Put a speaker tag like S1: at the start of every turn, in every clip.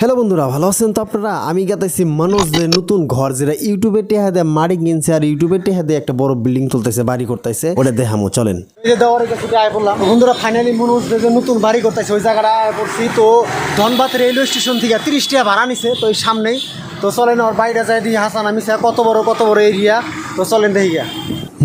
S1: Hello বন্ধুরা, ভালো আছেন তো আপনারা? আমি গেতেছি মানুষদের নতুন ঘর, যেটা ইউটিউবে টেহা দেয় মারি কিনছে আর ইউটিউবে টেহা দিয়ে একটা বড় বিল্ডিং তুলতেছে, বাড়ি করতেছে। ওটা দেখামো, চলেন।
S2: বন্ধুরা ফাইনালি মনোজ যে নতুন বাড়ি করতেছে, ওই জায়গাটা আয় পড়ছি তো ধনবাদ রেলওয়ে স্টেশন থেকে তিরিশ টাকা ভাড়া নিছে, তো এই সামনেই। তো চলেন, ওর বাইরে যায় দিয়ে হাসান আমি কত বড় কত বড় এরিয়া তো চলেন দেখি গিয়া।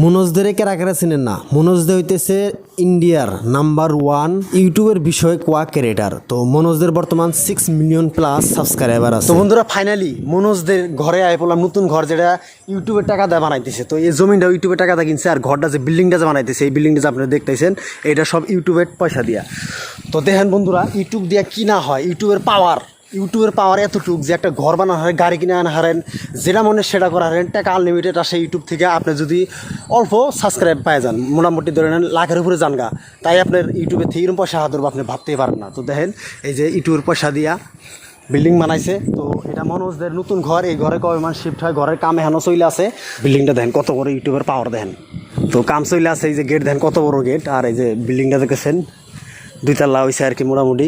S1: মনোজদের কেরা কেরা চিনেন না? মনোজদে হইতেছে ইন্ডিয়ার নাম্বার ওয়ান ইউটিউবের বিষয়ে কোয়া ক্রিয়েটার। তো মনোজদের বর্তমান সিক্স মিলিয়ন প্লাস সাবস্ক্রাইবার আছে।
S2: তো বন্ধুরা ফাইনালি মনোজদের ঘরে আয় পড়লাম নতুন ঘর যেটা ইউটিউবের টাকা দিয়ে বানাইতেছে। তো এই জমিটা ইউটিউবের টাকা দিয়ে কিনছে আর ঘরটা যে বিল্ডিংটা যে বানাইতেছে, এই বিল্ডিংটা যে আপনারা দেখতেছেন, এটা সব ইউটিউবের পয়সা দিয়া। তো দেখেন বন্ধুরা, ইউটিউব দিয়া কি না হয়, ইউটিউবের পাওয়ার ইউটিউবের পাওয়ার এতটুক যে একটা ঘর বানানো হারেন গাড়ি কিনে আনা হারেন যেটা মনে সেটা করা হারেন টাকা আনলিমিটেড আসে ইউটিউব থেকে। আপনি যদি অল্প সাবস্ক্রাইব পাই যান, মোটামুটি ধরে নেন লাখের উপরে যান গা। তাই আপনার ইউটিউবের থেকে এরকম পয়সা হাত আপনি ভাবতেই পারেন না। তো দেখেন, এই যে ইউটিউবের পয়সা দিয়া বিল্ডিং বানাইছে। তো এটা মনোজদের নতুন ঘর। এই ঘরে কবে মান শিফট হয়? ঘরের কাম এখনও চলে আছে। বিল্ডিংটা দেখেন, কত বড় ইউটিউবের পাওয়ার দেখেন। তো কাম চলে আছে, এই যে গেট দেখেন, কত বড় গেট আর এই যে বিল্ডিংটা দেখেছেন, দুইতলা হয়েছে আর কি মোটামুটি।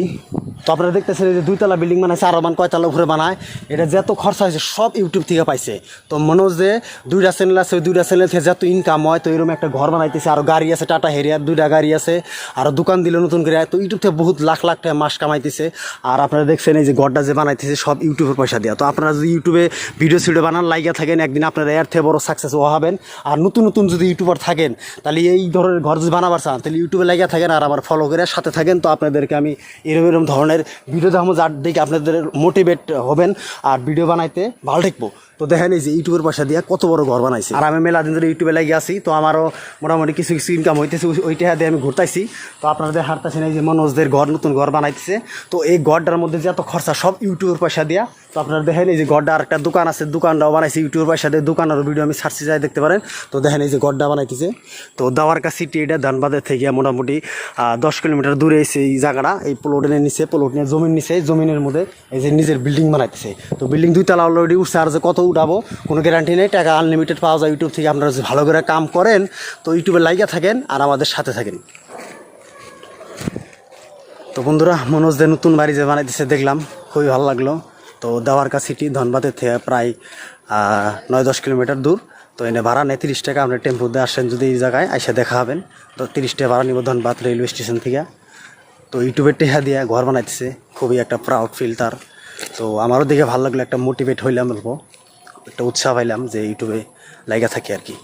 S2: তো আপনারা দেখতেছেন যে দুইতলা বিল্ডিং বানাইছে, আরও মান কয়তলা উপরে বানায়। এটা যত খরচা হয়েছে, সব ইউটিউব থেকে পাইছে। তো মনে যে দুইটা চ্যানেল আছে, ওই দুইটা চ্যানেল থেকে যত ইনকাম হয়, তো এরকম একটা ঘর বানাইতেছে, আরও গাড়ি আছে টাটা হেরিয়ার দুইটা গাড়ি আছে, আরও দোকান দিল নতুন করে। তো ইউটিউব থেকে বহুত লাখ লাখ টাকা মাস কামাইতেছে। আর আপনারা দেখছেন এই যে ঘরটা যে বানাইতেছে, সব ইউটিউবের পয়সা দেওয়া তো আপনারা যদি ইউটিউবে ভিডিও সিডিও বানান, লাইগা থাকেন, একদিন আপনারা এর থেকে বড় সাকসেস হবেন। আর নতুন নতুন যদি ইউটিউবার থাকেন, তাহলে এই ধরনের ঘর যদি বানাবার চান, তাহলে ইউটিউবে লাইগা থাকেন আর আমার ফলো করে সাথে থাকেন। তো আপনাদেরকে আমি এরকম এরকম ধরনের ভিডিও দেখাবো যার দেখে আপনাদের মোটিভেট হবেন আর ভিডিও বানাইতে ভালো থাকব তো দেখেন এই যে ইউটিউবের পয়সা দিয়ে কত বড় ঘর বানাইছে। আর আমি মেলা দিন ধরে ইউটিউবে লাগিয়ে আসি তো আমারও মোটামুটি কিছু কিছু ইনকাম হইতেছে ওইটা দিয়ে আমি ঘুরতাইছি। তো আপনাদের হারতাছেন এই যে মনোজদের ঘর, নতুন ঘর বানাইতেছে। তো এই ঘরটার মধ্যে যে এত খরচা সব ইউটিউবের পয়সা দিয়া। তো আপনারা দেখেন এই যে ঘরটা আর একটা দোকান আছে, দোকানটাও বানাইছে ইউটিউবের পয়সা দিয়ে। দোকানের ভিডিও আমি সার্চে যাই দেখতে পারেন। তো দেখেন এই যে ঘরটা বানাইতেছে। তো দাওয়ারকা সিটি এটা ধানবাদের থেকে মোটামুটি দশ কিলোমিটার দূরে এসে এই জায়গাটা, এই প্লটের নিচে প্লটের জমির নিচে জমিনের মধ্যে এই যে নিজের বিল্ডিং বানাইতেছে। তো বিল্ডিং দুইতলা অলরেডি উঠছে, আর যে কত উঠাবো, কোনো গ্যারান্টি নেই, টাকা আনলিমিটেড পাওয়া যায় ইউটিউব থেকে, আপনারা যদি ভালো করে কাম করেন, তো ইউটিউবে লাইগা থাকেন আর আমাদের সাথে থাকেন। তো বন্ধুরা মনোজদের নতুন বাড়ি যে বানাইতেছে, দেখলাম, খুবই ভালো লাগল। তো দেওয়ারকা সিটি ধনবাদের থেকে প্রায় নয় দশ কিলোমিটার দূর। তো এনে ভাড়া নেই তিরিশ টাকা, আপনি টেম্পুতে আসেন যদি এই জায়গায়, আইসা দেখা হবেন। তো তিরিশ টাকা ভাড়া নিব ধনবাদ রেলওয়ে স্টেশন থেকে। তো ইউটিউবের টেহা দিয়ে ঘর বানাইতেছে। খুবই একটা প্রাউড ফিল তার। তো আমারও দেখে ভালো লাগল, একটা মোটিভেট হইলাম অল্প। একটা উৎসাহ পাইলাম যে ইউটিউবে লাইগা থাকি আর কি।